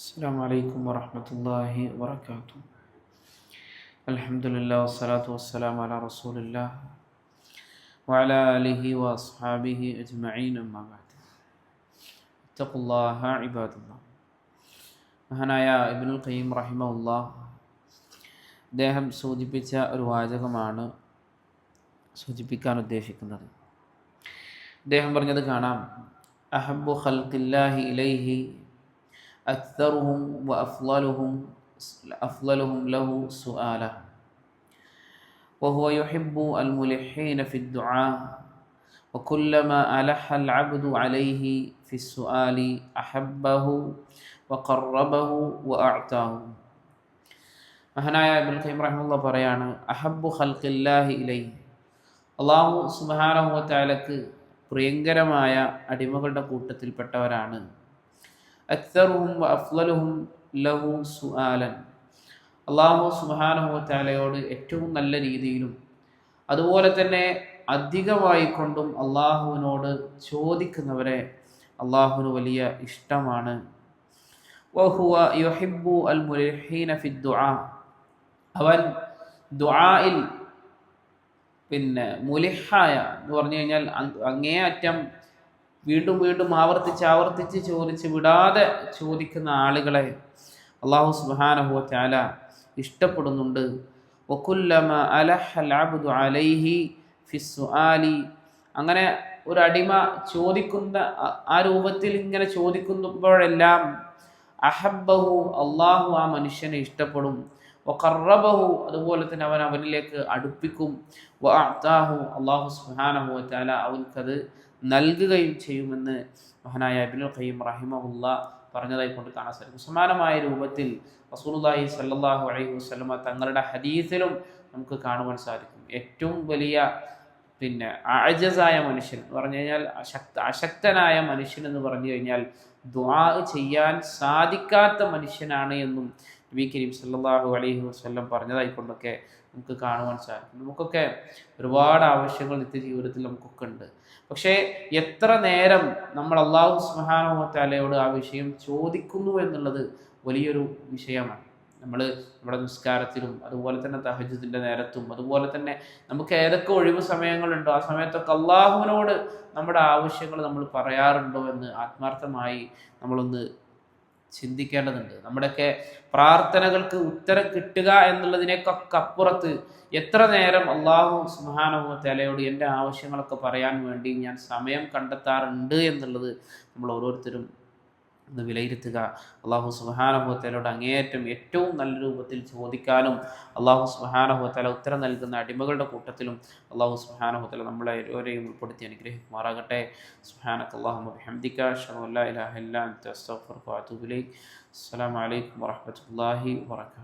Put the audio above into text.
السلام عليكم ورحمة الله وبركاته الحمد لله والصلاة والسلام على رسول الله وعلى آله وأصحابه أجمعين أما بعد اتقوا الله عباد الله മഹാനായ ഇബിനുൽ ഖയ്യം റഹിമുല്ല അദ്ദേഹം സൂചിപ്പിച്ച ഒരു വാചകമാണ് സൂചിപ്പിക്കാൻ ഉദ്ദേശിക്കുന്നത് അദ്ദേഹം പറഞ്ഞത് കാണാം അഹബു ഖൽഖില്ലാഹി ഇലൈഹി أكثرهم وأفضلهم أفضلهم له سؤاله وهو يحب الملحين في الدعاء وكلما ألح العبد عليه في السؤال أحبه وقربه وأعطاه മഹാനായ അബുൽ ഖൈം റഹ്മുള്ള പറയാണ് അഹബു ഖൽഖില്ലാഹി ഇലൈ അള്ളാഹു സുബാനഹുവത്താലക്ക് പ്രിയങ്കരമായ അടിമകളുടെ കൂട്ടത്തിൽപ്പെട്ടവരാണ് അക്തറുഹും അഫ്ലലുഹും ലഹു സുആലൻ. അള്ളാഹു സുബാനഹുവത്താലയോട് ഏറ്റവും നല്ല രീതിയിലും അതുപോലെ തന്നെ അധികമായിക്കൊണ്ടും അള്ളാഹുവിനോട് ചോദിക്കുന്നവരെ അള്ളാഹുവിന് വലിയ ഇഷ്ടമാണ്. വഹുവ യുഹിബു അൽ മുലഹീന ഫി ദുആ. അവൻ ദുആയിൽ പിന്നെ മുലിഹായ എന്ന് പറഞ്ഞു കഴിഞ്ഞാൽ അങ്ങേയറ്റം വീണ്ടും വീണ്ടും ആവർത്തിച്ച് ആവർത്തിച്ച് ചോദിച്ച് വിടാതെ ചോദിക്കുന്ന ആളുകളെ അള്ളാഹു സുബാനഹു ചാല ഇഷ്ടപ്പെടുന്നുണ്ട്. അലൈഹി അങ്ങനെ ഒരു അടിമ ചോദിക്കുന്ന ആ രൂപത്തിൽ ഇങ്ങനെ ചോദിക്കുമ്പോഴെല്ലാം അഹബ്ബഹു അള്ളാഹു ആ മനുഷ്യനെ ഇഷ്ടപ്പെടും. വഖറബഹു അതുപോലെ തന്നെ അവൻ അവനിലേക്ക് അടുപ്പിക്കും. അള്ളാഹു സുഹാനഹു ചാല അവൻക്കത് നൽകുകയും ചെയ്യുമെന്ന് മഹാനായ അബിനുൽ ഖയ്യം റഹിമഹുല്ല പറഞ്ഞതായി കൊണ്ട് കാണാൻ സാധിക്കും. സമാനമായ രൂപത്തിൽ റസൂലുല്ലാഹി സല്ലാഹു അലൈഹി വസ്ലമ തങ്ങളുടെ ഹദീസിലും നമുക്ക് കാണുവാൻ സാധിക്കും. ഏറ്റവും വലിയ പിന്നെ അജസായ മനുഷ്യൻ എന്ന് പറഞ്ഞു കഴിഞ്ഞാൽ അശക്ത അശക്തനായ മനുഷ്യൻ എന്ന് പറഞ്ഞു കഴിഞ്ഞാൽ ദ്വാ ചെയ്യാൻ സാധിക്കാത്ത മനുഷ്യനാണ് എന്നും നബി കരീം സല്ലാഹു അലൈഹി വസ്ലം പറഞ്ഞതായിക്കൊണ്ടൊക്കെ നമുക്ക് കാണുവാൻ സാധിക്കും. നമുക്കൊക്കെ ഒരുപാട് ആവശ്യങ്ങൾ നിത്യജീവിതത്തിൽ നമുക്കൊക്കെ ഉണ്ട്. പക്ഷേ എത്ര നേരം നമ്മൾ അള്ളാഹു സുഹാനുഭവത്താലയോട് ആ വിഷയം ചോദിക്കുന്നു എന്നുള്ളത് വലിയൊരു വിഷയമാണ്. നമ്മൾ നമ്മുടെ നിസ്കാരത്തിലും അതുപോലെ തന്നെ തഹജത്തിന്റെ നേരത്തും അതുപോലെ തന്നെ നമുക്ക് ഏതൊക്കെ ഒഴിവ് സമയങ്ങളുണ്ടോ ആ സമയത്തൊക്കെ അള്ളാഹുവിനോട് നമ്മുടെ ആവശ്യങ്ങൾ നമ്മൾ പറയാറുണ്ടോ എന്ന് ആത്മാർത്ഥമായി നമ്മളൊന്ന് ചിന്തിക്കേണ്ടതുണ്ട്. നമ്മുടെയൊക്കെ പ്രാർത്ഥനകൾക്ക് ഉത്തരം കിട്ടുക എന്നുള്ളതിനേക്കൊക്കെ അപ്പുറത്ത് എത്ര നേരം അള്ളാഹു സുഹാനഹു തലയോട് എന്റെ ആവശ്യങ്ങളൊക്കെ പറയാൻ വേണ്ടി ഞാൻ സമയം കണ്ടെത്താറുണ്ട് എന്നുള്ളത് നമ്മൾ ഓരോരുത്തരും ഒന്ന് വിലയിരുത്തുക. അള്ളാഹു സുബാനഹുത്തലയോട് അങ്ങേയറ്റം ഏറ്റവും നല്ല രൂപത്തിൽ ചോദിക്കാനും അള്ളാഹു സുബാനഹുത്തല ഉത്തരം നൽകുന്ന അടിമകളുടെ കൂട്ടത്തിലും അള്ളാഹു സുബാനഹുത്തല നമ്മളെ ഓരോരെയും ഉൾപ്പെടുത്തി അനുഗ്രഹിക്കുമാറാകട്ടെ. സുബാനക്ക് അള്ളാഹു ഹംദിക്ക ഷമുല്ലാ ഇലാഹില്ല അസ്സലാമു അലൈക്കും വറഹമത്തല്ലാഹി വാത്തു